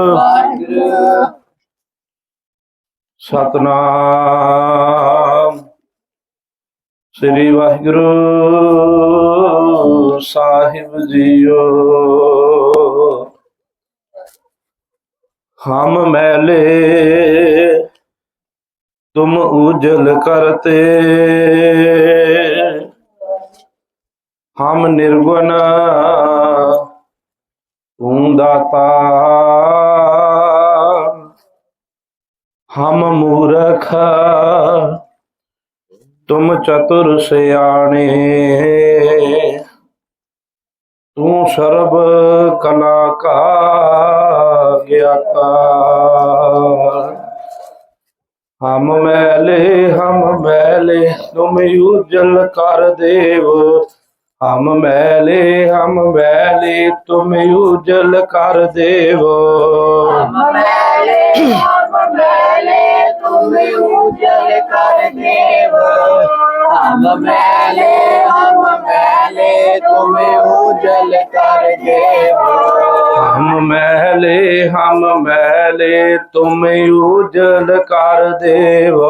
ਵਾਹਿਗੁਰੂ ਸਤਨਾਮ। ਸ੍ਰੀ ਵਾਹਿਗੁਰੂ ਸਾਹਿਬ ਜੀਓ। ਹਮ ਮੈਲੇ ਤੁਮ ਉਜਲ ਕਰਤੇ। ਹਮ ਨਿਰਗੁਣ ਤੂੰ ਦਾਤਾ। ਹਮ ਮੂਰਖ, ਤੁਮ ਚਤੁਰ ਸਿਆਣੇ। ਤੂੰ ਸਰਬ ਕਲਾ ਕਾ ਗਿਆਤਾ ਹਮ ਮੈਲੇ ਹਮ ਮੈਲੇ, ਤੁਮ ਉਜਲ ਕਰ ਦੇਵ। ਹਮ ਮੈਲੇ ਹਮ ਮੈਲੇ, ਤੁਮ ਉਜਲ ਕਰ ਦੇਵ। ਹਮ ਮੈਲੇ उजले तुम उजल कर देव हम मैले हम मैले तुम्हें उजल कर दे हम मैले हम मैले तुम्हें उजल कर देव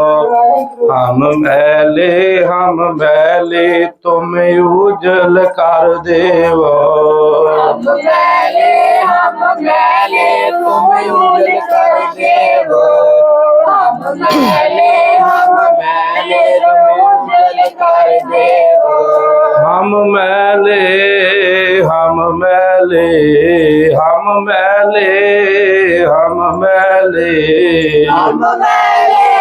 हम मैले हम मैले तुम्हें उजल कर देवो हम मैले हम मैले तुम्हें उजल कर देवो हम मैले हम मैले ਤੁਮ ਉਜਲ ਕਰ ਦੇਵ ਹਮ ਮੈਲੇ ਹਮ ਮੈਲੇ। ਹਮ ਮੈਲੇ ਹਮ ਮੈਲੇ ਹਮ ਮੈਲੇ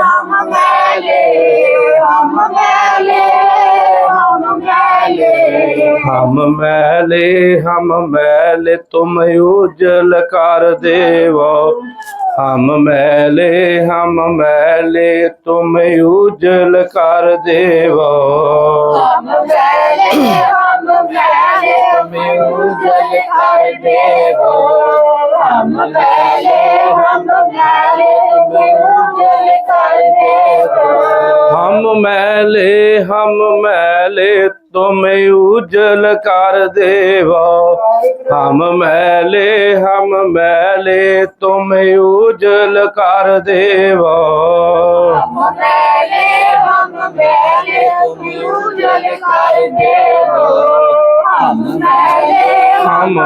ਹਮ ਮੈਲੇ। ਹਮ ਮੈਲੇ ਹਮ ਮੈਲੇ ਹਮ ਮੈਲੇ ਹਮ ਮੈਲੇ ਤੁਮ ਉਜਲ ਹਮ ਮੈਲੇ ਹਮ ਮੈਲੇ, ਤੁਮ ਉਜਲ ਕਰ ਦੇਵ। ਹਮ ਮੈਲੇ ਹਮ ਮੈਲੇ, ਤੁਮ ਉਜਲ ਕਰ ਦੇਵੋ। ਹਮ ਮੈਲੇ ਹਮ ਮੈਲੇ, ਤੁਮ ਹਮ ਮੈਲੇ ਹਮ ਮੈਲੇ ਤੁਮ ਉਜਲ ਕਰ ਦੇਵ। ਹਮ ਮੈਲੇ ਹਮ ਮੈਲੇ ਤੁਮ ਉਜਲ ਕਰ ਦੇਵ। ਹਮ ਮੈਲੇ ਹਮ ਮੈਲੇ ਤੁਮ ਉਜਲ ਕਰ ਦੇਵ।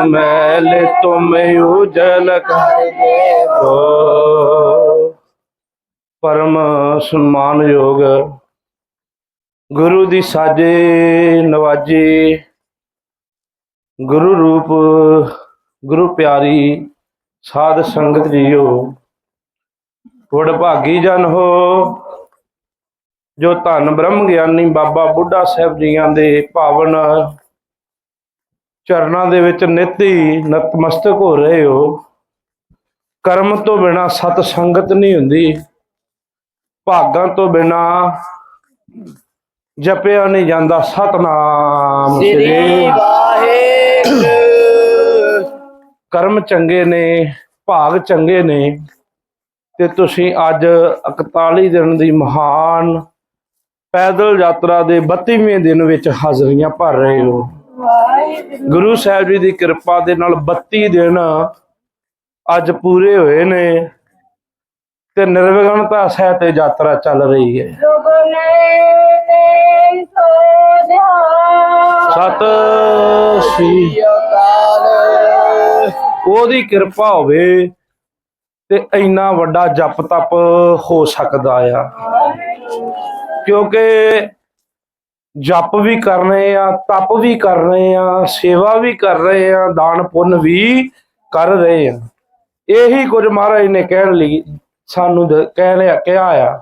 ਮੈਲੇ ਤੁਮ ਉਜਲ ਕਰ ਦੇਵ। ਓ ਪਰਮ ਸਨਮਾਨਯੋਗ ਗੁਰੂ ਦੀ ਸਾਜੇ ਨਵਾਜੇ ਗੁਰੂ ਰੂਪ, ਗੁਰੂ ਪਿਆਰੀ ਸਾਧ ਸੰਗਤ ਜੀਓ। ਵਡਭਾਗੀ ਜਨ ਹੋ, ਜੋ ਧੰਨ ਬ੍ਰਹਮ ਗਿਆਨੀ ਬਾਬਾ ਬੁੱਢਾ ਸਾਹਿਬ ਜੀਆਂ ਦੇ ਪਾਵਨ ਚਰਨਾਂ ਦੇ ਵਿੱਚ ਨਿੱਤ ਹੀ ਨਤਮਸਤਕ ਹੋ ਰਹੇ ਹੋ। ਕਰਮ ਤੋਂ ਬਿਨਾ ਸਤ ਸੰਗਤ ਨਹੀਂ ਹੁੰਦੀ। ਭਾਗਾਂ ਤੋਂ ਬਿਨਾ ਜਪਿਆ ਨਹੀਂ ਜਾਂਦਾ ਸਤਨਾਮ ਸ੍ਰੀ ਵਾਹਿਗੁਰੂ। ਕਰਮ ਚੰਗੇ ਨੇ ਭਾਗ ਚੰਗੇ ਨੇ ਤੇ ਤੁਸੀਂ ਅੱਜ 41 ਦਿਨ ਦੀ ਮਹਾਨ ਪੈਦਲ ਯਾਤਰਾ ਦੇ 32ਵੇਂ ਦਿਨ ਵਿੱਚ ਹਾਜ਼ਰੀਆਂ ਭਰ ਰਹੇ ਹੋ। ਗੁਰੂ ਸਾਹਿਬ ਜੀ ਦੀ ਕਿਰਪਾ ਦੇ ਨਾਲ 32 ਦਿਨ ਅੱਜ ਪੂਰੇ ਹੋਏ ਨੇ। ਤੇ ਨਿਰਵਿਘਨਤਾ ਸਹਿਤ ਇਹ ਯਾਤਰਾ ਚੱਲ ਰਹੀ ਹੈ। ਸਤ ਸ੍ਰੀ ਉਹਦੀ ਕਿਰਪਾ ਹੋਵੇ ਤੇ ਇੰਨਾ ਵੱਡਾ ਜਪ ਤਪ ਹੋ ਸਕਦਾ ਆ। ਕਿਉਂਕਿ ਜਪ ਵੀ ਕਰ ਰਹੇ ਆ, ਤਪ ਵੀ ਕਰ ਰਹੇ ਆ, ਸੇਵਾ ਵੀ ਕਰ ਰਹੇ ਆ, ਦਾਨ ਪੁੰਨ ਵੀ ਕਰ ਰਹੇ ਆ। ਇਹੀ ਕੁਝ ਮਹਾਰਾਜ ਨੇ ਕਹਿਣ ਲਈ ਸਾਨੂੰ ਕਹਿ ਲਿਆ ਕਿਹਾ ਆ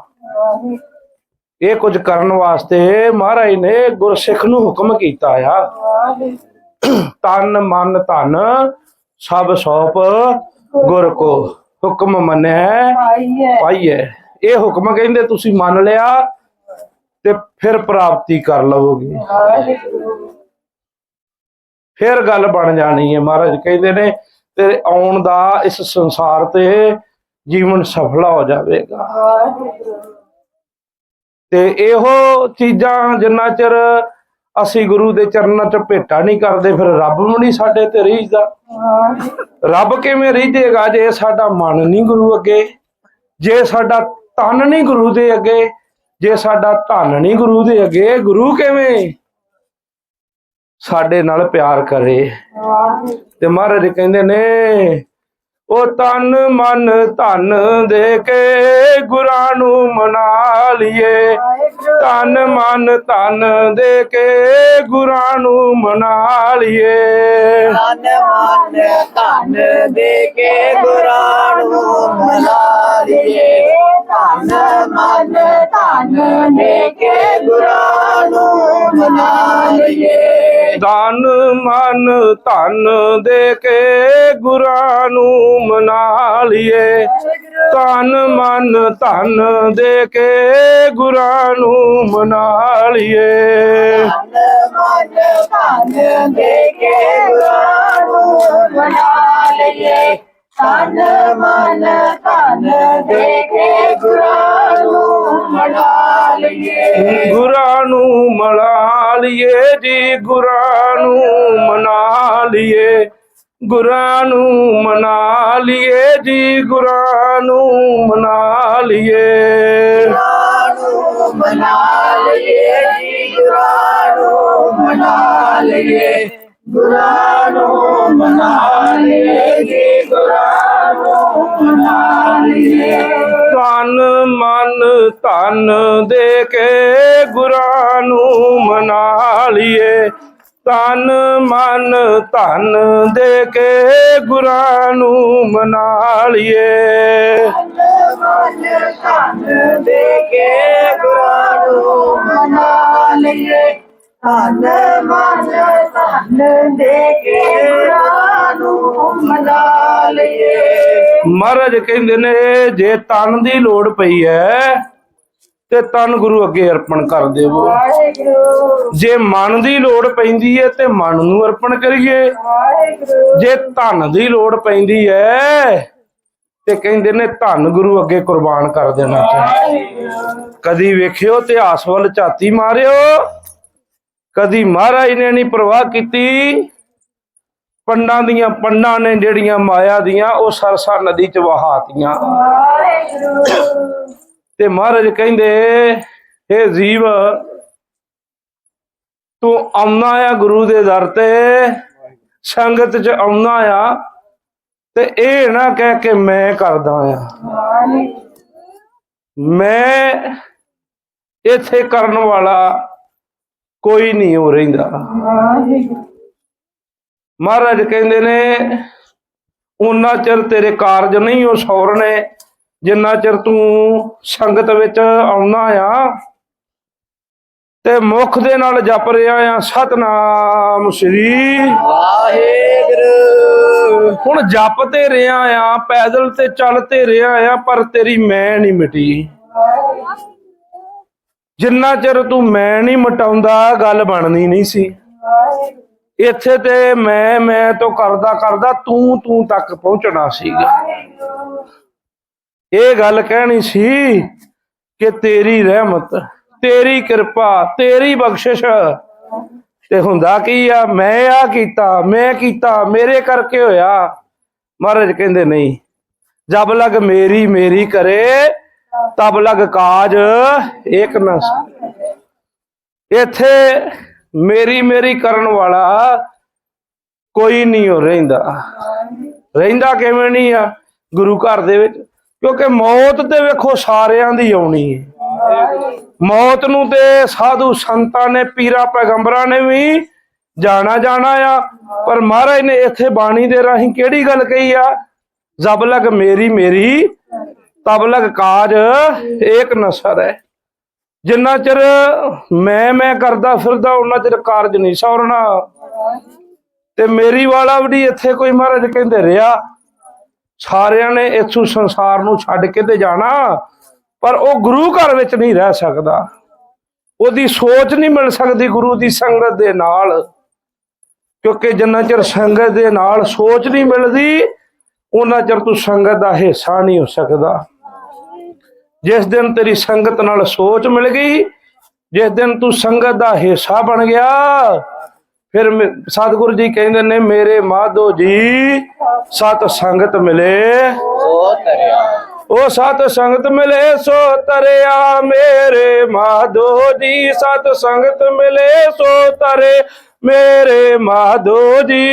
ਇਹ ਕੁਝ ਕਰਨ ਵਾਸਤੇ ਮਹਾਰਾਜ ਨੇ ਗੁਰਸਿੱਖ ਨੂੰ ਹੁਕਮ ਕੀਤਾ ਆ। ਤਨ ਮਨ ਧਨ ਸਭ ਸੌਪ ਗੁਰ ਕੋ ਹੁਕਮ ਮੰਨੈ ਪਾਈਐ। ਇਹ ਹੁਕਮ ਕਹਿੰਦੇ ਤੁਸੀਂ ਮੰਨ ਲਿਆ ਤੇ ਫਿਰ ਪ੍ਰਾਪਤੀ ਕਰ ਲਵੋਗੇ। ਫਿਰ ਗੱਲ ਬਣ ਜਾਣੀ ਹੈ ਮਹਾਰਾਜ ਕਹਿੰਦੇ ਨੇ ਤੇ ਆਉਣ ਦਾ ਇਸ ਸੰਸਾਰ ਤੇ ਜੀਵਨ ਸਫਲਾ ਹੋ ਜਾਵੇਗਾ। ਤੇ ਇਹੋ ਚੀਜ਼ਾਂ ਜਿੰਨਾ ਚਿਰ ਅਸੀਂ ਗੁਰੂ ਦੇ ਚਰਨਾਂ 'ਚ ਭੇਟਾ ਨਹੀਂ ਕਰਦੇ, ਫਿਰ ਰੱਬ ਵੀ ਨਹੀਂ ਸਾਡੇ ਤੇ ਰਹੀਦਾ ਰੱਬ ਕਿਵੇਂ ਰਹਿੰਦੇਗਾ ਜੇ ਸਾਡਾ ਮਨ ਨਹੀਂ ਗੁਰੂ ਅੱਗੇ? ਜੇ ਸਾਡਾ ਤਨ ਨਹੀਂ ਗੁਰੂ ਦੇ ਅੱਗੇ? ਜੇ ਸਾਡਾ ਧਨ ਨਹੀਂ ਗੁਰੂ ਦੇ ਅੱਗੇ, ਗੁਰੂ ਕਿਵੇਂ ਸਾਡੇ ਨਾਲ ਪਿਆਰ ਕਰੇ? ਤੇ ਮਹਾਰਾਜ ਕਹਿੰਦੇ ਨੇ ਉਹ ਤਨ ਮਨ ਧਨ ਦੇ ਕੇ ਗੁਰਾਂ ਨੂੰ ਮਨਾ ਲਈਏ। ਤਨ ਮਨ ਧਨ ਦੇ ਕੇ ਗੁਰਾਂ ਨੂੰ ਮਨਾ ਲਈਏ। ਤਨ ਮਨ ਧਨ ਦੇ ਕੇ ਗੁਰਾਂ ਨੂੰ ਮਨਾ ਲਈਏ। ਤਨ ਮਨ ਧਨ ਦੇ ਕੇ ਗੁਰਾਂ ਨੂੰ ਮਨਾ ਲਈਏ। ਦਾਨ ਮਨ ਧਨ ਦੇ ਕੇ ਗੁਰਾਂ ਨੂੰ ਮਨਾ ਲਈਏ ਤਨ ਮਨ ਧਨ ਦੇ ਕੇ ਗੁਰਾਂ ਨੂੰ ਮਨਾ ਲਈਏ ਮਨ ਧਨ ਦੇ ਕੇ ਗੁਰਾਂ ਨੂੰ ਮਨਾ ਲਈਏ ਤਨ ਮਨ ਧਨ ਦੇ ਕੇ ਗੁਰਾਂ ਨੂੰ ਮਨਾ ਲਈਏ ਗੁਰਾਂ ਨੂੰ ਮਨਾ ਲਈਏ ਜੀ ਗੁਰਾਂ ਨੂੰ ਮਨਾ ਲਈਏ ਗੁਰਾਂ ਨੂੰ ਮਨਾ ਲਈਏ ਜੀ ਗੁਰਾਂ ਨੂੰ ਮਨਾ ਲਈਏ ਗੁਰਾਂ ਨੂੰ ਮਨਾ ਲਈਏ ਜੀ ਗੁਰਾਂ ਨੂੰ ਮਨਾ ਲਈਏ ਮਨਾ ਲਈਏ ਤਨ ਮਨ ਧਨ ਦੇ ਕੇ ਗੁਰਾਂ ਨੂੰ ਮਨਾ ਲਈਏ ਤਨ ਮਨ ਧਨ ਦੇ ਕੇ ਗੁਰਾਂ ਨੂੰ ਮਨਾ ਲਈਏ ਮਨ ਧਨ ਦੇ ਕੇ ਗੁਰਾਂ ਨੂੰ ਮਨਾ ਲਈਏ ਧਨ ਮਨ ਮਹਾਰਾਜ ਕਹਿੰਦੇ ਨੇ, ਜੇ ਤਨ ਦੀ ਲੋੜ ਪਈ ਹੈ, ਤੇ ਤਨ ਗੁਰੂ ਅੱਗੇ ਅਰਪਣ ਕਰ ਦੇਵੋ। ਜੇ ਮਨ ਦੀ ਲੋੜ ਪੈਂਦੀ ਹੈ, ਤੇ ਮਨ ਨੂੰ ਅਰਪਣ ਕਰੀਏ। ਜੇ ਧਨ ਦੀ ਲੋੜ ਪੈਂਦੀ ਹੈ, ਤੇ ਕਹਿੰਦੇ ਨੇ, ਧੰਨ ਗੁਰੂ ਅੱਗੇ ਕੁਰਬਾਨ ਕਰ ਦੇਣਾ। ਚਾਹੀਦਾ ਕਦੀ ਵੇਖਿਓ, ਇਤਿਹਾਸ ਵੱਲ ਝਾਤੀ ਮਾਰਿਓ। ਕਦੀ ਮਹਾਰਾਜ ਨੇ ਨਹੀਂ ਪ੍ਰਵਾਹ ਕੀਤੀ। ਪੰਡਾਂ ਦੀਆਂ ਪੰਡਾਂ ਨੇ ਜਿਹੜੀਆਂ ਮਾਇਆ ਦੀਆਂ, ਉਹ ਸਰਸਾ ਨਦੀ ਚ ਵਹਾਤੀਆਂ ਤੇ ਮਹਾਰਾਜ ਕਹਿੰਦੇ ਇਹ ਜੀਵ, ਤੂੰ ਆਉਣਾ ਆ ਗੁਰੂ ਦੇ ਦਰ ਤੇ, ਸੰਗਤ ਚ ਆਉਣਾ ਆ, ਤੇ ਇਹ ਨਾ ਕਹਿ ਕੇ ਮੈਂ ਕਰਦਾ ਆ। ਮੈਂ ਇੱਥੇ ਕਰਨ ਵਾਲਾ ਕੋਈ ਨਹੀਂ ਹੋ ਰਹਿੰਦਾ। ਮਹਾਰਾਜ ਕਹਿੰਦੇ ਨੇ ਉਹਨਾਂ ਚਿਰ ਤੇਰੇ ਕਾਰਜ ਨਹੀਂ ਉਹ ਸੌਰਨੇ ਜਿੰਨਾ ਚਿਰ ਤੂੰ ਸੰਗਤ ਵਿੱਚ ਆਉਣਾ ਆ ਤੇ ਮੁਖ ਦੇ ਨਾਲ ਜਪ ਰਿਹਾ ਆ ਸਤਨਾਮ ਸ੍ਰੀ ਵਾਹਿਗੁਰੂ। ਹੁਣ ਜਪ ਤੇ ਰਿਹਾ ਆ ਪੈਦਲ ਤੇ ਚੱਲ ਤੇ ਰਿਹਾ ਆ ਪਰ ਤੇਰੀ ਮੈਂ ਨਹੀਂ ਮਿਟੀ। ਜਿੰਨਾ ਚਿਰ ਤੂੰ ਮੈਂ ਨਹੀਂ ਮਟਾਉਂਦਾ, ਗੱਲ ਬਣਨੀ ਨਹੀਂ ਸੀ। ਇੱਥੇ ਤੇ ਮੈਂ ਮੈਂ ਤੋਂ ਕਰਦਾ ਕਰਦਾ ਤੂੰ ਤੂੰ ਤੱਕ ਪਹੁੰਚਣਾ ਸੀਗਾ। ਇਹ ਗੱਲ ਕਹਿਣੀ ਸੀ ਕਿ ਤੇਰੀ ਰਹਿਮਤ, ਤੇਰੀ ਕਿਰਪਾ, ਤੇਰੀ ਬਖਸ਼ਿਸ਼। ਤੇ ਹੁੰਦਾ ਕੀ ਆ? ਮੈਂ ਆ ਕੀਤਾ, ਮੈਂ ਕੀਤਾ, ਮੇਰੇ ਕਰਕੇ ਹੋਇਆ। ਮਹਾਰਾਜ ਕਹਿੰਦੇ ਨਹੀਂ, ਜਬ ਲਗ ਮੇਰੀ ਮੇਰੀ ਕਰੇ ਤਬ ਲਗ ਕਾਜ ਏਕ ਨਾ ਇੱਥੇ ਮੇਰੀ ਮੇਰੀ ਕਰਨ ਵਾਲਾ ਕੋਈ ਨਹੀਂ ਹੋ ਰਹਿੰਦਾ। ਰਹਿੰਦਾ ਕਿਵੇਂ ਨਹੀਂ ਆ? ਗੁਰੂ ਘਰ ਦੇ ਵਿੱਚ। ਕਿਉਂਕਿ ਮੌਤ ਤੇ ਵੇਖੋ ਸਾਰਿਆਂ ਦੀ ਆਉਣੀ ਹੈ ਮੌਤ ਨੂੰ ਤੇ ਸਾਧੂ ਸੰਤਾਂ ਨੇ, ਪੀਰਾ, ਪੈਗੰਬਰਾਂ ਨੇ ਵੀ ਜਾਣਾ ਜਾਣਾ ਆ। ਪਰ ਮਹਾਰਾਜ ਨੇ ਇੱਥੇ ਬਾਣੀ ਦੇ ਰਾਹੀਂ ਕਿਹੜੀ ਗੱਲ ਕਹੀ ਆ? ਜਬ ਲਗ ਮੇਰੀ ਮੇਰੀ ਤਬ ਲਗ ਕਾਜ ਏਕ ਨਸਰ ਹੈ। ਜਿੰਨਾ ਚਿਰ ਮੈਂ ਮੈਂ ਕਰਦਾ ਫਿਰਦਾ ਉਹਨਾਂ ਚਿਰ ਕਾਰਜ ਨਹੀਂ ਸੌਰਣਾ। ਤੇ ਮੇਰੀ ਵਾਲਾ ਵੀ ਇੱਥੇ ਕੋਈ ਮਹਾਰਾਜ ਕਹਿੰਦੇ ਰਿਹਾ, ਸਾਰਿਆਂ ਨੇ ਇਥੋਂ ਸੰਸਾਰ ਨੂੰ ਛੱਡ ਕੇ ਤੇ ਜਾਣਾ, ਪਰ ਉਹ ਗੁਰੂ ਘਰ ਵਿੱਚ ਨਹੀਂ ਰਹਿ ਸਕਦਾ। ਉਹਦੀ ਸੋਚ ਨਹੀਂ ਮਿਲ ਸਕਦੀ ਗੁਰੂ ਦੀ ਸੰਗਤ ਦੇ ਨਾਲ, ਕਿਉਂਕਿ ਜਿੰਨਾ ਚਿਰ ਸੰਗਤ ਦੇ ਨਾਲ ਸੋਚ ਨਹੀਂ ਮਿਲਦੀ ਉਹਨਾਂ ਚਿਰ ਤੂੰ ਸੰਗਤ ਦਾ ਹਿੱਸਾ ਨਹੀਂ ਹੋ ਸਕਦਾ। ਜਿਸ ਦਿਨ ਤੇਰੀ ਸੰਗਤ ਨਾਲ ਸੋਚ ਮਿਲ ਗਈ ਜਿਸ ਦਿਨ ਤੂੰ ਸੰਗਤ ਦਾ ਹਿੱਸਾ ਬਣ ਗਿਆ ਫਿਰ ਸਤਿਗੁਰੂ ਜੀ ਕਹਿੰਦੇ ਨੇ ਮੇਰੇ ਮਾਧੋ ਜੀ ਸਤ ਸੰਗਤ ਮਿਲੇ। ਸੋ ਤਰਿਆ। ਉਹ ਸਤ ਸੰਗਤ ਮਿਲੇ ਸੋ ਤਰਿਆ। ਮੇਰੇ ਮਾਧੋ ਜੀ ਸਤ ਸੰਗਤ ਮਿਲੇ ਸੋ ਤਰੇ। ਮੇਰੇ ਮਾਧੋ ਜੀ।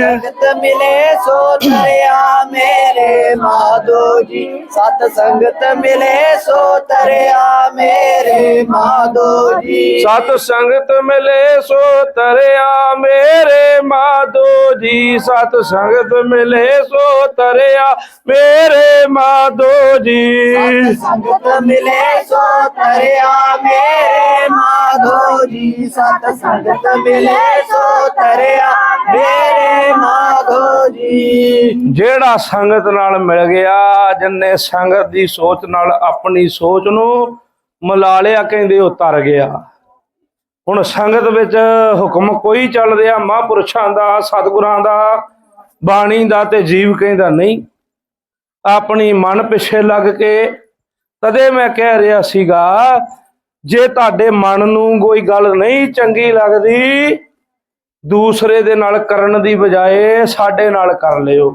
ਸੰਗਤ ਮਿਲੇ ਸੋ ਤਰਿਆ ਮੇਰੇ ਮਾਧੋ ਜੀ। ਸਤ ਸੰਗਤ ਮਿਲੇ ਸੋ ਤਰਿਆ ਮੇਰੇ ਮਾਧੋ ਜੀ। ਸਤ ਸੰਗਤ ਮਿਲੇ ਸੋ ਤਰਿਆ ਮੇਰੇ ਮਾਧੋ ਜੀ। ਸਤ ਸੰਗਤ ਮਿਲੇ ਸੋ ਤਰਿਆ ਮੇਰੇ ਮਾਧੋ ਜੀ। ਸੰਗਤ ਮਿਲੇ ਸੋ ਤਰਿਆ ਮੇਰੇ ਮਾਧੋ ਜੀ। ਸਤ ਸੰਗਤ ਮਿਲੇ ਸੋ ਤਰਿਆ ਮੇਰੇ ਮਾਧੋ ਜੀ। ਜਿਹੜਾ ਸੰਗਤ ਨਾਲ ਮਿਲ ਗਿਆ, ਜਿੰਨੇ ਸੰਗਤ ਦੀ ਸੋਚ ਨਾਲ ਆਪਣੀ ਸੋਚ ਨੂੰ ਮਿਲਾ ਲਿਆ ਕਹਿੰਦੇ ਉਹ ਤਰ ਗਿਆ। ਹੁਣ ਸੰਗਤ ਵਿੱਚ ਹੁਕਮ ਕੋਈ ਚੱਲ ਰਿਹਾ, ਮਹਾਂਪੁਰਸ਼ਾਂ ਦਾ, ਸਤਿਗੁਰਾਂ ਦਾ, ਬਾਣੀ ਦਾ ਤੇ ਜੀਵ ਕਹਿੰਦਾ ਨਹੀਂ। ਆਪਣੀ ਮਨ ਪਿੱਛੇ ਲੱਗ ਕੇ, ਤਦੇ ਮੈਂ ਕਹਿ ਰਿਹਾ ਸੀਗਾ ਜੇ ਤੁਹਾਡੇ ਮਨ ਨੂੰ ਕੋਈ ਗੱਲ ਨਹੀਂ ਚੰਗੀ ਲੱਗਦੀ, ਦੂਸਰੇ ਦੇ ਨਾਲ ਕਰਨ ਦੀ ਬਜਾਏ ਸਾਡੇ ਨਾਲ ਕਰ ਲਿਓ।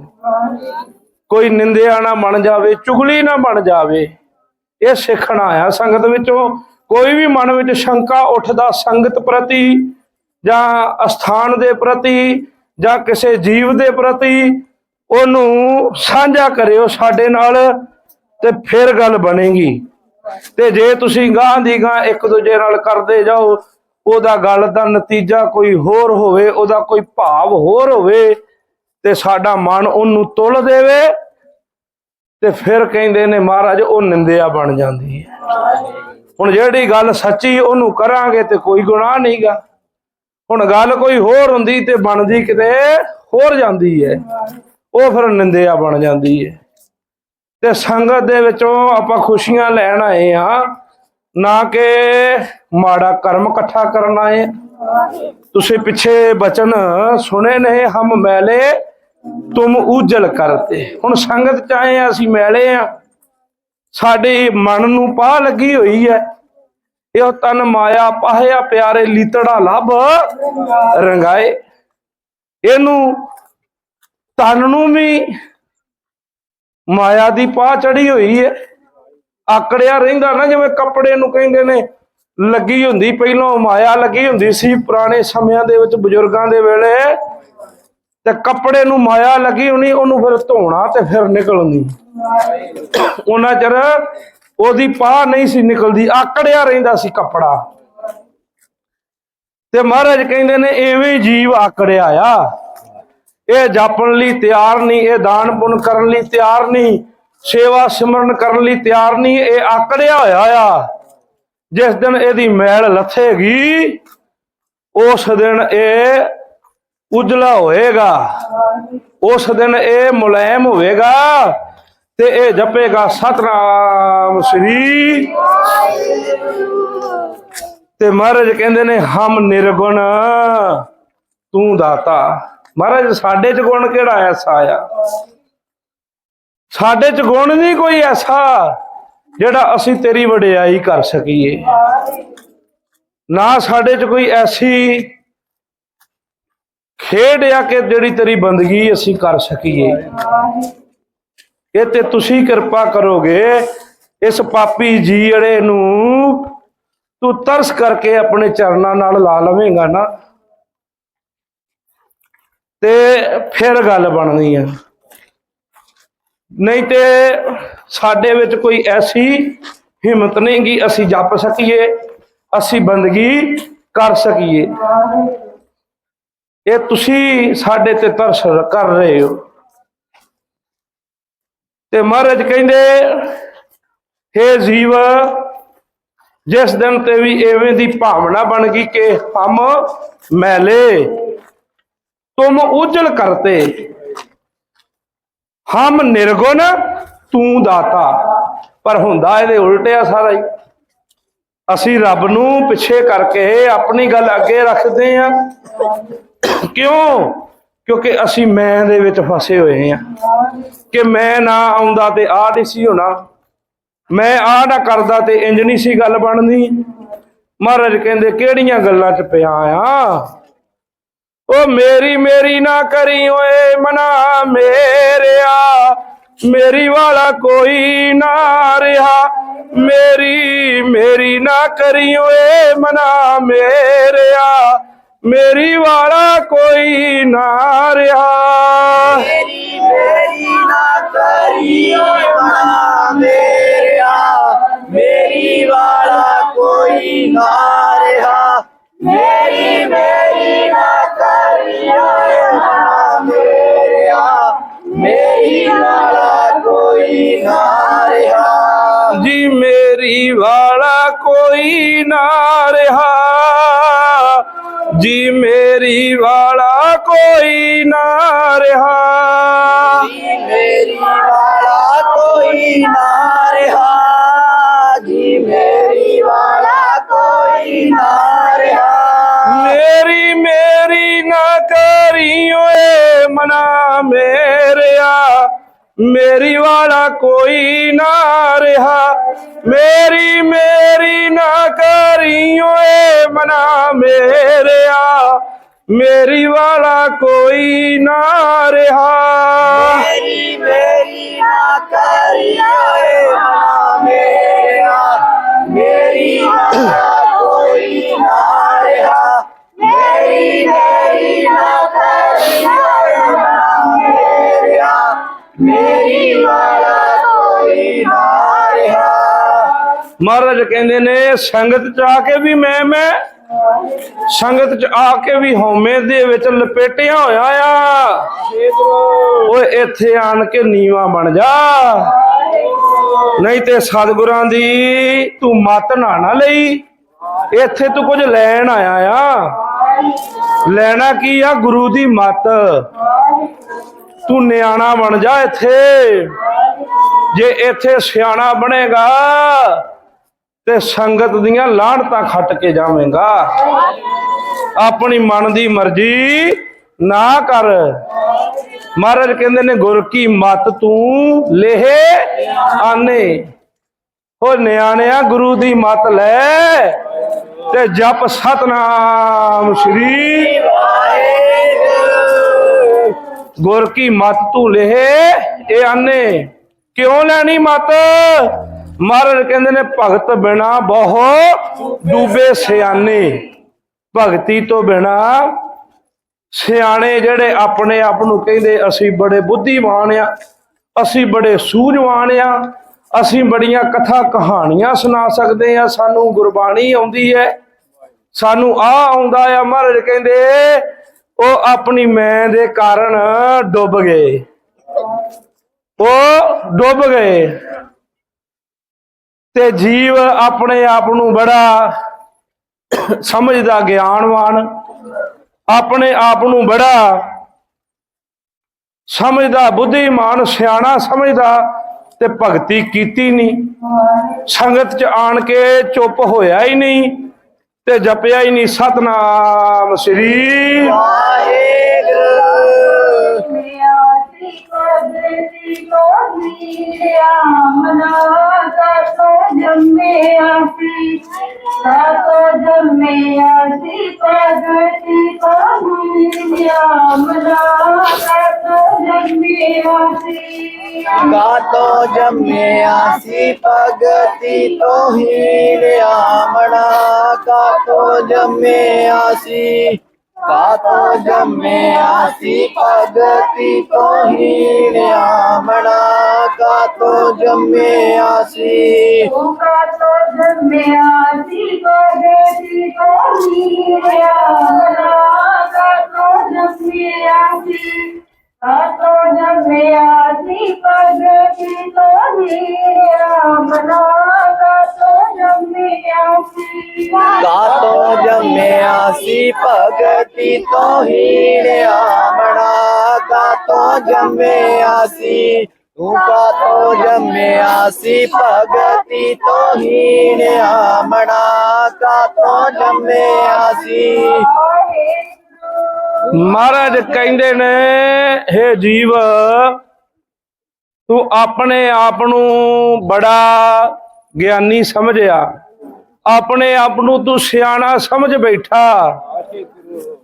ਕੋਈ ਨਿੰਦਿਆ ਨਾ ਬਣ ਜਾਵੇ, ਚੁਗਲੀ ਨਾ ਬਣ ਜਾਵੇ, ਇਹ ਸਿੱਖਣਾ ਆ ਸੰਗਤ ਵਿੱਚੋਂ। ਕੋਈ ਵੀ ਮਨ ਵਿੱਚ ਸ਼ੰਕਾ ਉੱਠਦਾ ਸੰਗਤ ਪ੍ਰਤੀ ਜਾਂ ਅਸਥਾਨ ਦੇ ਪ੍ਰਤੀ ਜਾਂ ਕਿਸੇ ਜੀਵ ਦੇ ਪ੍ਰਤੀ, ਉਹਨੂੰ ਸਾਂਝਾ ਕਰਿਓ ਸਾਡੇ ਨਾਲ ਤੇ ਫਿਰ ਗੱਲ ਬਣੇਗੀ। ਤੇ ਜੇ ਤੁਸੀਂ ਗਾਂ ਦੀ ਗਾਂ ਇੱਕ ਦੂਜੇ ਨਾਲ ਕਰਦੇ ਜਾਓ, ਉਹਦਾ ਗੱਲ ਦਾ ਨਤੀਜਾ ਕੋਈ ਹੋਰ ਹੋਵੇ, ਉਹਦਾ ਕੋਈ ਭਾਵ ਹੋਰ ਹੋਵੇ, ਤੇ ਸਾਡਾ ਮਨ ਉਹਨੂੰ ਤੁਲ ਦੇਵੇ, ਤੇ ਫਿਰ ਕਹਿੰਦੇ ਨੇ ਮਹਾਰਾਜ, ਉਹ ਨਿੰਦਿਆ ਬਣ ਜਾਂਦੀ ਹੈ। ਹੁਣ ਜਿਹੜੀ ਗੱਲ ਸੱਚੀ ਉਹਨੂੰ ਕਰਾਂਗੇ ਤੇ ਕੋਈ ਗੁਨਾਹ ਨਹੀਂਗਾ ਹੁਣ ਗੱਲ ਕੋਈ ਹੋਰ ਹੁੰਦੀ ਤੇ ਬਣਦੀ ਕਿਤੇ ਹੋਰ ਜਾਂਦੀ ਹੈ। ਉਹ ਫਿਰ ਨਿੰਦਿਆ ਬਣ ਜਾਂਦੀ ਹੈ। ਤੇ ਸੰਗਤ ਦੇ ਵਿੱਚੋਂ ਆਪਾਂ ਖੁਸ਼ੀਆਂ ਲੈਣ ਆਏ ਆ ਨਾ ਕਿ ਮਾੜਾ ਕਰਮ ਇਕੱਠਾ ਕਰਨ ਆਏ। ਤੁਸੀਂ ਪਿੱਛੇ ਬਚਨ ਸੁਣੇ ਨੇ, ਹਮ ਮੈਲੇ ਤੁਮ ਉਜਲ ਕਰਤੇ। ਹੁਣ ਸੰਗਤ ਚ ਆਏ ਆ ਅਸੀਂ ਮੈਲੇ ਆ ਸਾਡੇ ਮਨ ਨੂੰ ਪਾਹ ਲੱਗੀ ਹੋਈ ਹੈ। ਇਹ ਤਨ ਮਾਇਆ ਪਾਹਿਆ ਪਿਆਰੇ ਲੀਤੜਾ ਲੱਭ ਰੰਗਾਏ। ਇਹਨੂੰ ਤਨ ਨੂੰ ਵੀ ਮਾਇਆ ਦੀ ਪਾਹ ਚੜੀ ਹੋਈ ਹੈ ਆਕੜਿਆ ਰਹਿੰਦਾ ਨਾ, ਜਿਵੇਂ ਕੱਪੜੇ ਨੂੰ ਕਹਿੰਦੇ ਨੇ। ਲੱਗੀ ਹੁੰਦੀ ਪਹਿਲਾਂ, ਮਾਇਆ ਲੱਗੀ ਹੁੰਦੀ ਸੀ ਪੁਰਾਣੇ ਸਮਿਆਂ ਦੇ ਵਿੱਚ, ਬਜ਼ੁਰਗਾਂ ਦੇ ਵੇਲੇ। ਤੇ ਕੱਪੜੇ ਨੂੰ ਮਾਇਆ ਲੱਗੀ ਹੋਣੀ ਉਹਨੂੰ ਫਿਰ ਧੋਣਾ ਤੇ ਫਿਰ ਨਿਕਲਣੀ। ਉਹਨਾਂ ਚਿਰ ਉਹਦੀ ਪਾਹ ਨਹੀਂ ਸੀ ਨਿਕਲਦੀ, ਆਕੜਿਆ ਰਹਿੰਦਾ ਸੀ ਕੱਪੜਾ। ਤੇ ਮਹਾਰਾਜ ਕਹਿੰਦੇ ਨੇ, ਐਵੇਂ ਜੀਵ ਆਕੜਿਆ ਆ। ਇਹ ਜਾਪਣ ਲਈ ਤਿਆਰ ਨਹੀਂ, ਇਹ ਦਾਨ ਪੁੰਨ ਕਰਨ ਲਈ ਤਿਆਰ ਨਹੀਂ, ਸੇਵਾ ਸਿਮਰਨ ਕਰਨ ਲਈ ਤਿਆਰ ਨਹੀਂ, ਇਹ ਆਕੜਿਆ ਹੋਇਆ ਆ। ਜਿਸ ਦਿਨ ਇਹਦੀ ਮੈਲ ਲੱਥੇਗੀ, ਉਸ ਦਿਨ ਇਹ ਉਜਲਾ ਹੋਏਗਾ। ਉਸ ਦਿਨ ਇਹ ਮੁਲਾਇਮ ਹੋਵੇਗਾ ਤੇ ਇਹ ਜਪੇਗਾ ਸਤਨਾਮ ਸ੍ਰੀ। ਤੇ ਮਹਾਰਾਜ ਕਹਿੰਦੇ ਨੇ, ਹਮ ਨਿਰਗੁਣ ਤੂੰ ਦਾਤਾ। ਮਹਾਰਾਜ, ਸਾਡੇ ਚ ਗੁਣ ਕਿਹੜਾ ਐਸਾ ਆ? ਸਾਡੇ ਚ ਗੁਣ ਨਹੀਂ ਕੋਈ ਐਸਾ ਜਿਹੜਾ ਅਸੀਂ ਤੇਰੀ ਵਡਿਆਈ ਕਰ ਸਕੀਏ। ਨਾ ਸਾਡੇ ਚ ਕੋਈ ਐਸੀ ਖੇਡ ਆ ਕਿ ਜਿਹੜੀ ਤੇਰੀ ਬੰਦਗੀ ਅਸੀਂ ਕਰ ਸਕੀਏ। ਇਹ ਤੇ ਤੁਸੀਂ ਕਿਰਪਾ ਕਰੋਗੇ, ਇਸ ਪਾਪੀ ਜੀੜੇ ਨੂੰ ਤੂੰ ਤਰਸ ਕਰਕੇ ਆਪਣੇ ਚਰਨਾਂ ਨਾਲ ਲਾ ਲਵੇਂਗਾ ਨਾ। ਤੇ ਫਿਰ ਗੱਲ ਬਣਨੀ ਆ। ਨਹੀਂ ਤੇ ਸਾਡੇ ਵਿੱਚ ਕੋਈ ਐਸੀ ਹਿੰਮਤ ਨਹੀਂ ਕਿ ਅਸੀਂ ਜਪ ਸਕੀਏ, ਅਸੀਂ ਬੰਦਗੀ ਕਰ ਸਕੀਏ। ਇਹ ਤੁਸੀਂ ਸਾਡੇ ਤੇ ਤਰਸ ਕਰ ਰਹੇ ਹੋ। ਤੇ ਮਹਾਰਾਜ ਕਹਿੰਦੇ हे ਜੀਵ, ਜਿਸ ਦਿਨ ਤੇ ਵੀ ਐਵੇਂ ਦੀ ਭਾਵਨਾ ਬਣ ਗਈ ਕਿ ਹਮ ਮੈਲੇ ਤੁਮ ਉਜਲ ਕਰਤੇ। ਹਮ ਨਿਰਗੁਣ, ਤੂੰ ਦਾਤਾ। ਪਰ ਹੁੰਦਾ ਇਹਦੇ ਉਲਟ ਆ ਸਾਰਾ ਹੀ। ਅਸੀਂ ਰੱਬ ਨੂੰ ਪਿੱਛੇ ਕਰਕੇ ਆਪਣੀ ਗੱਲ ਅੱਗੇ ਰੱਖਦੇ ਆ ਕਿਉਂ? ਕਿਉਂਕਿ ਅਸੀਂ ਮੈਂ ਦੇ ਵਿੱਚ ਫਸੇ ਹੋਏ ਆ ਕਿ ਮੈਂ ਨਾ ਆਉਂਦਾ ਤੇ ਆਹ ਨਹੀਂ ਸੀ ਹੋਣਾ। ਮੈਂ ਆਹ ਨਾ ਕਰਦਾ ਤੇ ਇੰਜ ਨਹੀਂ ਸੀ ਗੱਲ ਬਣਨੀ। ਮਹਾਰਾਜ ਕਹਿੰਦੇ, ਕਿਹੜੀਆਂ ਗੱਲਾਂ 'ਚ ਪਿਆ ਆ? ਉਹ ਮੇਰੀ ਮੇਰੀ ਨਾ ਕਰੀ ਓਏ ਮਨਾ ਮੇਰਿਆ। ਮੇਰੀ ਵਾਲਾ ਕੋਈ ਨਾ ਰਿਹਾ। ਮੇਰੀ ਮੇਰੀ ਨਾ ਕਰੀ ਓਏ ਮਨਾ ਮੇਰਿਆ। ਮੇਰੀ ਵਾਲਾ ਕੋਈ ਨਾ ਰਿਹਾ। ਮੇਰੀ ਮੇਰੀ ਨਾ ਕਰੀ ਓਏ ਮਨਾ ਮੇਰਿਆ। ਮੇਰੀ ਵਾਲਾ ਕੋਈ ਨਾ ਰਿਹਾ। ਮੇਰੀ ਮੇਰੀ ਕੋਈ ਨਾ ਰਿਹਾ। ਜੀ ਮੇਰੀ ਵਾਲਾ ਕੋਈ ਨਾ ਰਿਹਾ। ਜੀ ਮੇਰੀ ਵਾਲਾ ਕੋਈ ਨਾ ਰਿਹਾ। ਜੀ ਮੇਰੀ ਵਾਲਾ ਕੋਈ ਨਾ ਰਿਹਾ। ਜੀ ਮੇਰੀ ਵਾਲਾ ਕੋਈ ਨਾ ਰਿਹਾ। ਮੇਰੀ ਮੇਰੀ ਨਾ ਕਰੀ ਓਏ ਮਨਾ ਮੇਰਿਆ। ਮੇਰੀ ਵਾਲਾ ਕੋਈ ਨਾ ਰਿਹਾ। ਮੇਰੀ ਮੇਰੀ ਨਾ ਕਰੀ ਓਏ ਮਨਾ ਮੇਰਿਆ। ਮੇਰੀ ਵਾਲਾ ਕੋਈ ਨਾ ਰਿਹਾ। ਮੇਰੀ ਮੇਰੀ ਨਾ ਕਰੀ ਓਏ ਮਨਾ ਮੇਰਾ ਮੇਰੀ ਵਾਲਾ ਕੋਈ ਨਾ ਰਿਹਾ। ਮੇਰੀ ਮੇਰੀ ਨਾ ਕਰੀ ਮੇਰੀ ਵਾਲਾ ਕੋਈ ਨਾ ਰਿਹਾ ਮਹਾਰਾਜ ਕਹਿੰਦੇ ਨੇ, ਸੰਗਤ ਚ ਆ ਕੇ ਵੀ ਮੈਂ ਮੈਂ, ਸੰਗਤ ਚ ਆ ਕੇ ਵੀ ਹਉਮੈ ਦੇ ਵਿੱਚ ਲਪੇਟਿਆ ਹੋਇਆ ਆ। ਓਏ, ਇੱਥੇ ਆਣ ਕੇ ਨੀਵਾ ਬਣ ਜਾ। ਨਹੀਂ ਤੇ ਸਤਿਗੁਰਾਂ ਦੀ ਤੂੰ ਮਤ ਨਾ ਨਾ ਲਈ। ਇੱਥੇ ਤੂੰ ਕੁਝ ਲੈਣ ਆਇਆ ਆ। ਲੈਣਾ ਕੀ ਆ? ਗੁਰੂ ਦੀ ਮਤ। ਤੂੰ ਨਿਆਣਾ ਬਣ ਜਾ ਇੱਥੇ। ਜੇ ਇੱਥੇ ਸਿਆਣਾ ਬਣੇਗਾ ਤੇ ਸੰਗਤ ਦੀਆਂ ਲਾਹਣਤਾਂ ਖੱਟ ਕੇ ਜਾਵੇਂਗਾ। ਆਪਣੀ ਮਨ ਦੀ ਮਰਜ਼ੀ ਨਾ ਕਰ। ਮਹਾਰਾਜ ਕਹਿੰਦੇ ਨੇ, ਗੁਰ ਕੀ ਮਤ ਤੂੰ ਲੇਹੇ ਆਨੇ। ਹੋ ਨਿਆਣਿਆ, ਗੁਰੂ ਦੀ ਮਤ ਲੈ ਤੇ ਜਪ ਸਤਨਾਮ ਸ਼੍ਰੀ ਗੁਰ ਕੀ ਮਤ ਤੂੰ ਲੇਹ ਇਹ ਆਨੇ। ਕਿਉਂ ਲੈਣੀ ਮਤ? ਮਹਾਰਾਜ ਕਹਿੰਦੇ ਨੇ, ਭਗਤ ਬਿਨਾ ਬਹੁ ਡੂਬੇ ਸਿਆਣੇ। ਭਗਤੀ ਤੋਂ ਬਿਨਾ ਸਿਆਣੇ ਜਿਹੜੇ ਆਪਣੇ ਆਪ ਨੂੰ ਕਹਿੰਦੇ, ਅਸੀਂ ਬੜੇ ਬੁੱਧੀਮਾਨ ਆ, ਅਸੀਂ ਬੜੇ ਸੂਝਵਾਨ ਆ, ਅਸੀਂ ਬੜੀਆਂ ਕਥਾ ਕਹਾਣੀਆਂ ਸੁਣਾ ਸਕਦੇ ਆ, ਸਾਨੂੰ ਗੁਰਬਾਣੀ ਆਉਂਦੀ ਹੈ, ਸਾਨੂੰ ਆ ਆਉਂਦਾ ਆ। ਮਹਾਰਾਜ ਕਹਿੰਦੇ ਉਹ ਆਪਣੀ ਮੈਂ ਦੇ ਕਾਰਨ ਡੁੱਬ ਗਏ। ਉਹ ਡੁੱਬ ਗਏ। ਤੇ ਜੀਵ ਆਪਣੇ ਆਪ ਨੂੰ ਬੜਾ ਸਮਝਦਾ, ਗਿਆਨਵਾਨ। ਆਪਣੇ ਆਪ ਨੂੰ ਬੜਾ ਸਮਝਦਾ, ਬੁੱਧੀਮਾਨ, ਸਿਆਣਾ ਸਮਝਦਾ ਤੇ ਭਗਤੀ ਕੀਤੀ ਨਹੀਂ। ਸੰਗਤ ਚ ਆਣ ਕੇ ਚੁੱਪ ਹੋਇਆ ਹੀ ਨਹੀਂ। ਤੇ ਜਪਿਆ ਹੀ ਨਹੀਂ ਸਤਨਾਮ ਸ੍ਰੀ ਵਾਹਿਗੁਰੂ। ਮੇਰਾ ਸੀ ਕਬਰੀ ਕੋ ਨੀਰਿਆ ਮਨਾ ਕਾ ਤੋ ਜੰਮਿਆ ਸੀ। ਕਾ ਤੋ ਜੰਮਿਆ ਸੀ ਕਬਰੀ ਕੋ ਨੀਰਿਆ ਮਨਾ ਕਾ ਜੰਮਿਆ ਸੀ। ਗਾਤੋ ਜੰਮਿਆ ਸੀ, ਭਗਤੀ ਤੋਂ ਹੀ ਆਮਣਾ ਕਾਤੋ ਜੰਮਿਆ ਸੀ। ਕਾਤੋ ਜੰਮਿਆ ਸੀ ਭਗਤੀ ਤੋਂ ਹੀ ਆਮਣਾ ਕਾਤੋ ਜੰਮਿਆ ਸੀ? ਕਾ ਤੋ ਜੰਮਿਆ ਸੀ ਕਬਰੀ ਕੋ ਨੀਰਿਆ ਮਨਾ ਕਾ ਜੰਮਿਆ ਸੀ ਕਾਤੋ ਜੰਮਿਆ ਸੀ ਭਗਤੀ ਤੋਂ ਸੀ। ਭਗਤੀ ਤੋਂ ਹੀ ਆਮਣਾ ਕਾਤੋ ਜੰਮਿਆ ਸੀ ਤੂੰ ਕਾਤੋ ਜੰਮਿਆ ਸੀ ਭਗਤੀ ਤੋਂ ਹੀ ਆਮਣਾ ਕਾਤੋ ਜੰਮਿਆ ਸੀ ਮਹਾਰਾਜ ਕਹਿੰਦੇ ਨੇ हे ਜੀਵ, ਤੂੰ ਆਪਣੇ ਆਪ ਨੂੰ ਬੜਾ ਗਿਆਨੀ ਸਮਝਿਆ। ਆਪਣੇ ਆਪ ਨੂੰ ਤੂੰ ਸਿਆਣਾ ਸਮਝ ਬੈਠਾ।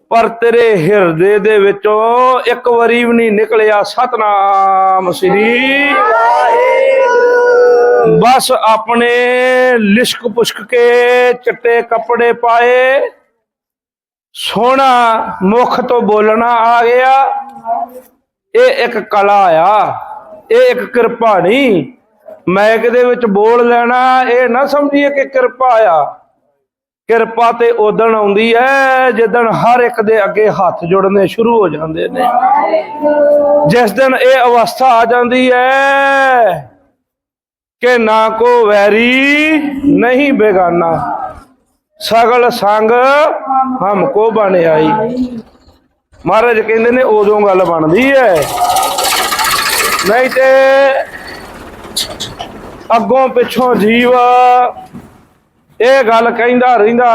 ਪਰ ਤੇਰੇ ਹਿਰਦੇ ਦੇ ਵਿੱਚੋਂ ਇੱਕ ਵਾਰੀ ਵੀ ਨਹੀਂ ਨਿਕਲਿਆ ਸਤਨਾਮ ਸ੍ਰੀ। ਬਸ ਆਪਣੇ ਲਿਸ਼ਕ ਪੁਸ਼ਕ ਕੇ ਚਿੱਟੇ ਕੱਪੜੇ ਪਾਏ। ਸੋਹਣਾ ਮੁਖ ਤੋਂ ਬੋਲਣਾ ਆ ਗਿਆ। ਇਹ ਇੱਕ ਕਲਾ ਆ, ਇਹ ਇੱਕ ਕਿਰਪਾ ਨਹੀਂ। ਮੈਕ ਦੇ ਵਿੱਚ ਬੋਲ ਲੈਣਾ, ਇਹ ਨਾ ਸਮਝੀਏ ਕਿ ਕਿਰਪਾ ਆ। ਕਿਰਪਾ ਤੇ ਉਦਣ ਆਉਂਦੀ ਹੈ ਜਿੱਦਣ ਹਰ ਇੱਕ ਦੇ ਅੱਗੇ ਹੱਥ ਜੁੜਨੇ ਸ਼ੁਰੂ ਹੋ ਜਾਂਦੇ ਨੇ। ਜਿਸ ਦਿਨ ਇਹ ਅਵਸਥਾ ਆ ਜਾਂਦੀ ਹੈ ਕਿ ਨਾ ਕੋ ਵੈਰੀ, ਨਹੀਂ ਬੇਗਾਨਾ। ਸਗਲ ਸੰਗ ਹਮਕੋ ਬਣ ਆਈ। ਮਹਾਰਾਜ ਕਹਿੰਦੇ ਨੇ ਉਦੋਂ ਗੱਲ ਬਣਦੀ ਹੈ ਨਹੀਂ ਤੇ ਅੱਗੋਂ ਪਿੱਛੋਂ ਜੀਵ ਇਹ ਗੱਲ ਕਹਿੰਦਾ ਰਹਿੰਦਾ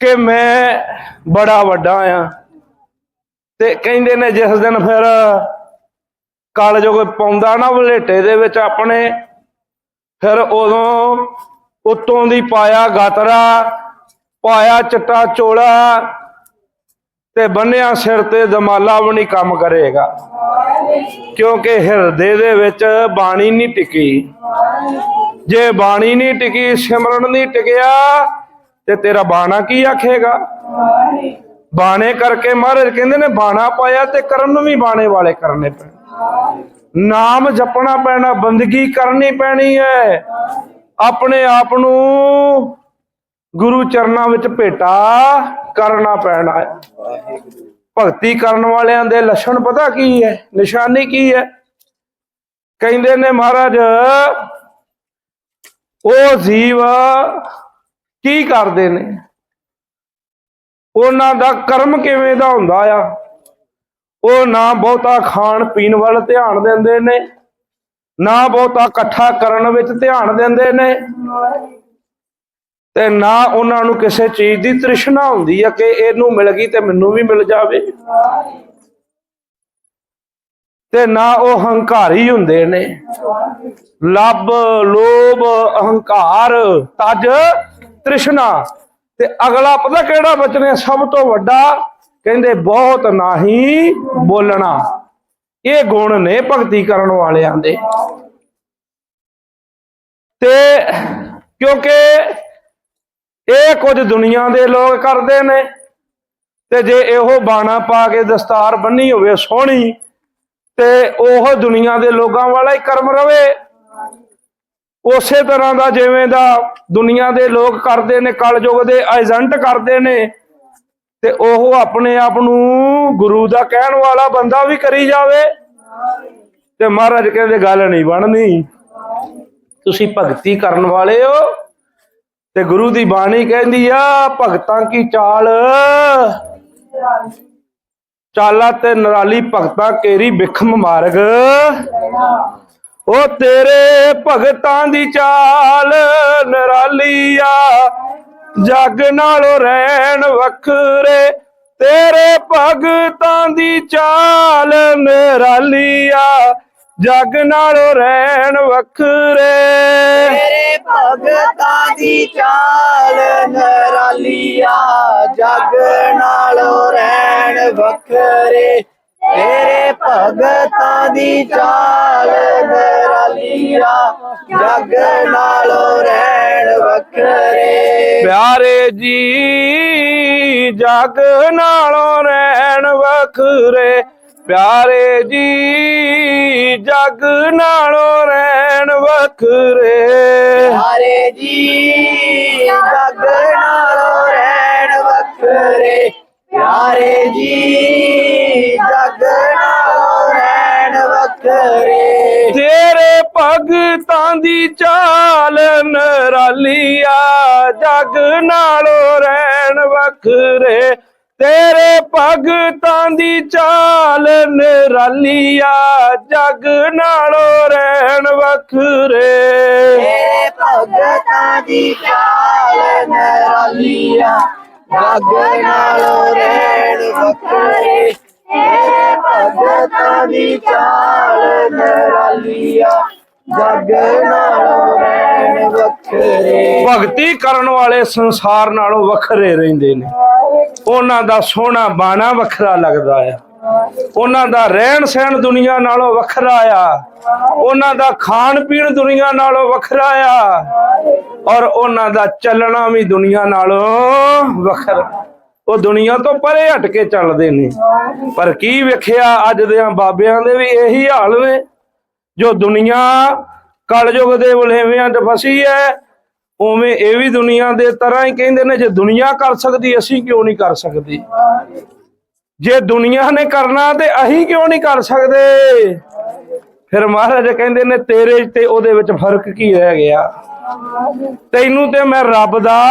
ਕਿ ਮੈਂ ਬੜਾ ਵੱਡਾ ਆ। ਤੇ ਕਹਿੰਦੇ ਨੇ ਜਿਸ ਦਿਨ ਫਿਰ ਕਾਲ ਕੋਈ ਪਾਉਂਦਾ ਨਾ ਵਲੇਟੇ ਦੇ ਵਿੱਚ ਆਪਣੇ ਫਿਰ ਉਦੋਂ ਉਤੋਂ ਦੀ ਪਾਇਆ ਗਾਤਰਾ, ਪਾਇਆ ਚਿੱਟਾ ਚੋਲਾ ਤੇ ਬੰਨਿਆ ਸਿਰ ਤੇ ਦਮਾਲਾ ਵੀ ਨਹੀਂ ਕੰਮ ਕਰੇਗਾ। ਕਿਉਂਕਿ ਹਿਰਦੇ ਦੇ ਵਿੱਚ ਬਾਣੀ ਨਹੀਂ ਟਿਕੀ। ਜੇ ਬਾਣੀ ਨਹੀਂ ਟਿਕੀ, ਸਿਮਰਨ ਨਹੀਂ ਟਿਕਿਆ, ਤੇ ਤੇਰਾ ਬਾਣਾ ਕੀ ਆਖੇਗਾ? ਬਾਣੇ ਕਰਕੇ ਮਹਾਰਾਜ ਕਹਿੰਦੇ ਨੇ, ਬਾਣਾ ਪਾਇਆ ਤੇ ਕਰਮ ਵੀ ਬਾਣੇ ਵਾਲੇ ਕਰਨੇ ਪੈਣੇ। ਨਾਮ ਜਪਣਾ ਪੈਣਾ, ਬੰਦਗੀ ਕਰਨੀ ਪੈਣੀ ਹੈ। ਆਪਣੇ ਆਪ ਨੂੰ ਗੁਰੂ ਚਰਨਾਂ ਵਿੱਚ ਭੇਟਾ ਕਰਨਾ ਪੈਣਾ ਹੈ। ਭਗਤੀ ਕਰਨ ਵਾਲਿਆਂ ਦੇ ਲੱਛਣ ਪਤਾ ਕੀ ਹੈ? ਨਿਸ਼ਾਨੀ ਕੀ ਹੈ? ਕਹਿੰਦੇ ਨੇ ਮਹਾਰਾਜ, ਉਹ ਜੀਵ ਕੀ ਕਰਦੇ ਨੇ? ਉਹਨਾਂ ਦਾ ਕਰਮ ਕਿਵੇਂ ਦਾ ਹੁੰਦਾ ਆ? ਉਹ ਨਾ ਬਹੁਤਾ ਖਾਣ ਪੀਣ ਵੱਲ ਧਿਆਨ ਦਿੰਦੇ ਨੇ, ਨਾ ਬਹੁਤਾ ਇਕੱਠਾ ਕਰਨ ਵਿੱਚ ਧਿਆਨ ਦਿੰਦੇ ਨੇ ਤੇ ਨਾ ਉਹਨਾਂ ਨੂੰ ਕਿਸੇ ਚੀਜ਼ ਦੀ ਤ੍ਰਿਸ਼ਨਾ ਹੁੰਦੀ ਹੈ ਕਿ ਇਹਨੂੰ ਮਿਲ ਗਈ ਤੇ ਮੈਨੂੰ ਵੀ ਮਿਲ ਜਾਵੇ। ਤੇ ਨਾ ਉਹ ਹੰਕਾਰੀ ਹੁੰਦੇ ਨੇ। ਲੱਭ, ਲੋਭ, ਅਹੰਕਾਰ, ਤਜ, ਤ੍ਰਿਸ਼ਨਾ। ਤੇ ਅਗਲਾ ਪਤਾ ਕਿਹੜਾ ਬਚਨੇ? ਸਭ ਤੋਂ ਵੱਡਾ ਕਹਿੰਦੇ ਬਹੁਤ ਨਹੀਂ ਬੋਲਣਾ। ਇਹ ਗੁਣ ਨੇ ਭਗਤੀ ਕਰਨ ਵਾਲਿਆਂ ਦੇ। ਤੇ ਕਿਉਂਕਿ ਇਹ ਕੁਝ ਦੁਨੀਆ ਦੇ ਲੋਕ ਕਰਦੇ ਨੇ, ਤੇ ਜੇ ਇਹੋ ਬਾਣਾ ਪਾ ਕੇ ਦਸਤਾਰ ਬੰਨੀ ਹੋਵੇ ਸੋਹਣੀ, ਤੇ ਉਹ ਦੁਨੀਆ ਦੇ ਲੋਕਾਂ ਵਾਲਾ ਹੀ ਕਰਮ ਰਵੇ। ਉਸੇ ਤਰ੍ਹਾਂ ਦਾ ਜਿਵੇਂ ਦਾ ਦੁਨੀਆ ਦੇ ਲੋਕ ਕਰਦੇ ਨੇ, ਕਲਯੁਗ ਦੇ ਏਜੰਟ ਕਰਦੇ ਨੇ ਤੇ ਉਹ ਆਪਣੇ ਆਪ ਨੂੰ ਗੁਰੂ ਦਾ ਕਹਿਣ ਵਾਲਾ ਬੰਦਾ ਵੀ ਕਰੀ ਜਾਵੇ। ਤੇ ਮਹਾਰਾਜ ਕਹਿੰਦੇ, ਗੱਲ ਨਹੀਂ ਬਣਨੀ। ਤੁਸੀਂ ਭਗਤੀ ਕਰਨ ਵਾਲੇ ਹੋ। ਤੇ ਗੁਰੂ ਦੀ ਬਾਣੀ ਕਹਿੰਦੀ ਆ, ਭਗਤਾਂ ਕੀ ਚਾਲ? ਚਾਲਾ ਤੇ ਨਰਾਲੀ ਭਗਤਾਂ ਕੇਰੀ ਬਿਖਮ ਮਾਰਗ। ਉਹ ਤੇਰੇ ਭਗਤਾਂ ਦੀ ਚਾਲ, ਨਰਾਲੀ ਆ। ਜੱਗ ਨਾਲੋਂ ਰਹਿਣ ਵੱਖਰੇ, ਤੇਰੇ ਭਗਤਾਂ ਦੀ ਚਾਲ ਨਿਰਾਲੀ ਆ ਜੱਗ ਨਾਲੋਂ ਰਹਿਣ ਵੱਖਰੇ। ਤੇਰੇ ਭਗਤਾਂ ਦੀ ਚਾਲ ਨਰਾਲੀਆ ਜੱਗ ਨਾਲੋਂ ਰਹਿਣ ਵੱਖਰੇ। ਤੇਰੇ ਭਗਤਾਂ ਦੀ ਚਾਲ ਨਰਾਲੀਆ ਜਗ ਨਾਲੋਂ ਰਹਿਣ ਵੱਖਰੇ। ਪਿਆਰੇ ਜੀ ਜਗ ਨਾਲੋਂ ਰਹਿਣ ਵੱਖਰੇ। ਪਿਆਰੇ ਜੀ ਜਗ ਨਾਲੋਂ ਰਹਿਣ ਵੱਖਰੇ। ਹਰੇ ਜੀ ਜਗ ਨਾਲੋਂ ਰਹਿਣ ਵੱਖਰੇ। ਪਿਆਰੇ ਜੀ ਭਗਤਾਂ ਦੀ ਚਾਲ ਨਰਾਲੀਆ ਜਗ ਨਾਲੋਂ ਰਹਿਣ ਵੱਖਰੇ। ਤੇਰੇ ਭਗਤਾਂ ਦੀ ਚਾਲ ਨਿਰਾਲੀਆ ਜਗ ਨਾਲੋਂ ਰਹਿਣ ਵੱਖਰੇ। ਤੇਰੇ ਭਗਤਾਂ ਦੀ ਚਾਲ ਨਰਾਲੀਆ ਜਗ ਨਾਲੋਂ ਰਹਿਣ ਵੱਖਰੇ। ਤੇਰੇ ਭਗਤਾਂ ਦੀ ਚਾਲ ਨਰਾਲੀਆ ਜੱਗ ਨਾਲੋਂ ਰਹਿਣ ਵੱਖਰੇ। ਭਗਤੀ ਕਰਨ ਵਾਲੇ ਸੰਸਾਰ ਨਾਲੋਂ ਵੱਖਰੇ ਰਹਿੰਦੇ ਨੇ। ਉਹਨਾਂ ਦਾ ਸੋਹਣਾ ਬਾਣਾ ਵੱਖਰਾ ਲੱਗਦਾ ਆ। ਉਹਨਾਂ ਦਾ ਰਹਿਣ ਸਹਿਣ ਦੁਨੀਆ ਨਾਲੋਂ ਵੱਖਰਾ ਆ। ਉਹਨਾਂ ਦਾ ਖਾਣ ਪੀਣ ਦੁਨੀਆ ਨਾਲੋਂ ਵੱਖਰਾ ਆ। ਔਰ ਉਹਨਾਂ ਦਾ ਚੱਲਣਾ ਵੀ ਦੁਨੀਆ ਨਾਲੋਂ ਵੱਖਰਾ। ਉਹ ਦੁਨੀਆ ਤੋਂ ਪਰੇ ਹਟ ਕੇ ਚੱਲਦੇ ਨੇ। ਪਰ ਕੀ ਵੇਖਿਆ ਅੱਜ ਦੇ ਬਾਬਿਆਂ ਦੇ ਵੀ ਇਹੀ ਹਾਲ ਵੇ ਜੋ ਦੁਨੀਆ ਕਲਯੁਗ ਦੇ ਵਲੇਵਿਆਂ 'ਚ ਫਸੀ ਹੈ, ਉਵੇਂ ਇਹ ਵੀ ਦੁਨੀਆ ਦੇ ਤਰ੍ਹਾਂ ਹੀ ਕਹਿੰਦੇ ਨੇ, ਜੇ ਦੁਨੀਆ ਕਰ ਸਕਦੀ, ਅਸੀਂ ਕਿਉਂ ਨਹੀਂ ਕਰ ਸਕਦੇ? ਜੇ ਦੁਨੀਆ ਨੇ ਕਰਨਾ ਤੇ ਅਸੀਂ ਕਿਉਂ ਨਹੀਂ ਕਰ ਸਕਦੇ? ਫਿਰ ਮਹਾਰਾਜ ਕਹਿੰਦੇ ਨੇ, ਤੇਰੇ ਤੇ ਉਹਦੇ ਵਿੱਚ ਫ਼ਰਕ ਕੀ ਰਹਿ ਗਿਆ? ਤੈਨੂੰ ਤੇ ਮੈਂ ਰੱਬ ਦਾ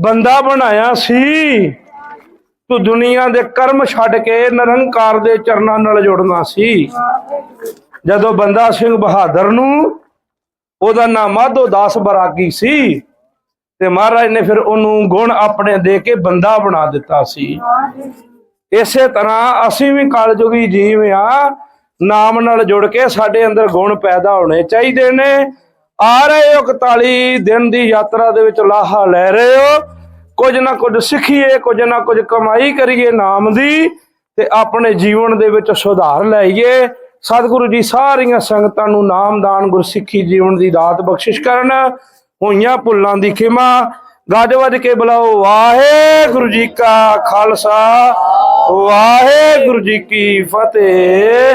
ਬੰਦਾ ਬਣਾਇਆ ਸੀ। ਤੂੰ ਦੁਨੀਆ ਦੇ ਕਰਮ ਛੱਡ ਕੇ ਨਿਰੰਕਾਰ ਦੇ ਚਰਨਾਂ ਨਾਲ ਜੁੜਨਾ ਸੀ। ਜਦੋਂ ਬੰਦਾ ਸਿੰਘ ਬਹਾਦਰ ਨੂੰ ਉਹਦਾ ਨਾਮ ਮਾਧੋ ਦਾਸ ਬਰਾਗੀ ਸੀ ਤੇ ਮਹਾਰਾਜ ਨੇ ਫਿਰ ਉਹਨੂੰ ਗੁਣ ਆਪਣੇ ਦੇ ਕੇ ਬੰਦਾ ਬਣਾ ਦਿੱਤਾ ਸੀ। ਇਸੇ ਤਰ੍ਹਾਂ ਅਸੀਂ ਵੀ ਕਲਯੁਗੀ ਜੀਵ ਆ ਨਾਮ ਨਾਲ ਜੁੜ ਕੇ ਸਾਡੇ ਅੰਦਰ ਗੁਣ ਪੈਦਾ ਹੋਣੇ ਚਾਹੀਦੇ ਨੇ। ਆ ਰਹੇ ਹੋ 41 ਦਿਨ ਦੀ ਯਾਤਰਾ ਦੇ ਵਿੱਚ ਲਾਹਾ ਲੈ ਰਹੇ ਹੋ। ਕੁਝ ਨਾ ਕੁਝ ਸਿੱਖੀਏ, ਕੁਝ ਨਾ ਕੁਝ ਕਮਾਈ ਕਰੀਏ ਨਾਮ ਦੀ ਤੇ ਆਪਣੇ ਜੀਵਨ ਦੇ ਵਿੱਚ ਸੁਧਾਰ ਲਾਈਏ। ਸਤਿਗੁਰੂ ਜੀ ਸਾਰੀਆਂ ਸੰਗਤਾਂ ਨੂੰ ਨਾਮਦਾਨ ਗੁਰਸਿੱਖੀ ਜੀਵਨ ਦੀ ਦਾਤ ਬਖਸ਼ਿਸ਼ ਕਰਨ। ਹੋਈਆਂ ਭੁੱਲਾਂ ਦੀ ਖਿਮਾ। ਗੱਜ ਵੱਜ ਕੇ ਬੁਲਾਓ, ਵਾਹਿਗੁਰੂ ਜੀ ਕਾ ਖਾਲਸਾ, ਵਾਹਿਗੁਰੂ ਜੀ ਕੀ ਫਤਿਹ।